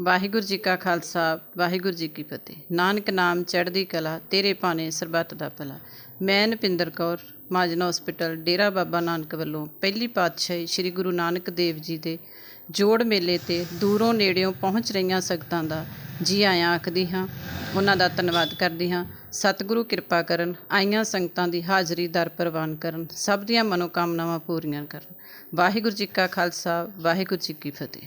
ਵਾਹਿਗੁਰੂ ਜੀ ਕਾ ਖਾਲਸਾ, ਵਾਹਿਗੁਰੂ ਜੀ ਕੀ ਫਤਿਹ। ਨਾਨਕ ਨਾਮ ਚੜ੍ਹਦੀ ਕਲਾ, ਤੇਰੇ ਭਾਣੇ ਸਰਬੱਤ ਦਾ ਭਲਾ। ਮੈਂ ਨਪਿੰਦਰ ਕੌਰ, ਮਾਜਨਾ ਹਸਪੀਟਲ ਡੇਰਾ ਬਾਬਾ ਨਾਨਕ ਵੱਲੋਂ ਪਹਿਲੀ ਪਾਤਸ਼ਾਹੀ ਸ੍ਰੀ ਗੁਰੂ ਨਾਨਕ ਦੇਵ ਜੀ ਦੇ ਜੋੜ ਮੇਲੇ ਤੇ ਦੂਰੋਂ ਨੇੜਿਓਂ ਪਹੁੰਚ ਰਹੀਆਂ ਸੰਗਤਾਂ ਦਾ ਜੀ ਆਇਆਂ ਆਖਦੀ ਹਾਂ। ਉਹਨਾਂ ਦਾ ਧੰਨਵਾਦ ਕਰਦੀ ਹਾਂ। ਸਤਿਗੁਰੂ ਕਿਰਪਾ ਕਰਨ, ਆਈਆਂ ਸੰਗਤਾਂ ਦੀ ਹਾਜ਼ਰੀ ਦਰ ਪ੍ਰਵਾਨ ਕਰਨ, ਸਭ ਦੀਆਂ ਮਨੋਕਾਮਨਾਵਾਂ ਪੂਰੀਆਂ ਕਰਨ। ਵਾਹਿਗੁਰੂ ਜੀ ਕਾ ਖਾਲਸਾ, ਵਾਹਿਗੁਰੂ ਜੀ ਕੀ ਫਤਿਹ।